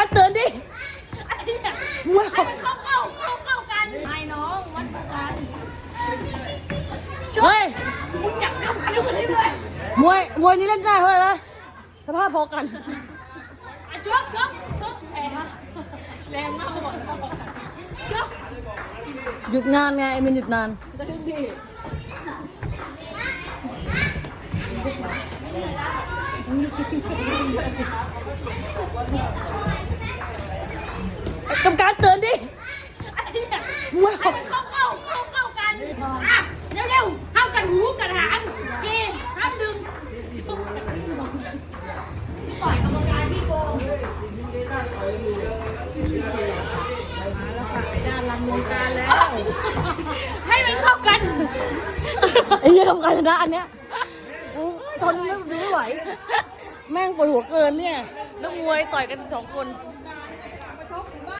การเตือนดิอะไรเนี่ยมวยให้มันเข้าเข้าเข้าเข้ากันไอ้น้องวัดกันเฮ้ยมึงอยากทำกันด้วยเลยมวยมวยนี้เล่นได้เพราะอะไรนะสภาพพอกันอะเชือกเชือกเชือกแรงมากแรงมากบอกเชือกหยุดงานไงไอ้มินหยุดนานก็ดึงดิ กรรมการเตือนดิอะไรเนี่ยมวยให้มันเข้าเข้าเข้าเข้ากันอะเร็วๆเข้ากันหูกันหางเกห้ามดึงปล่อยกรรมการที่โกงให้มันเข้ากัน ไอ้เหี้ยกรรมการชนะอันเนี้ยกูทนไม่ดูไม่ไหว แม่งปวดหัวเกินเนี่ยนักมวยต่อยกันสองคนได้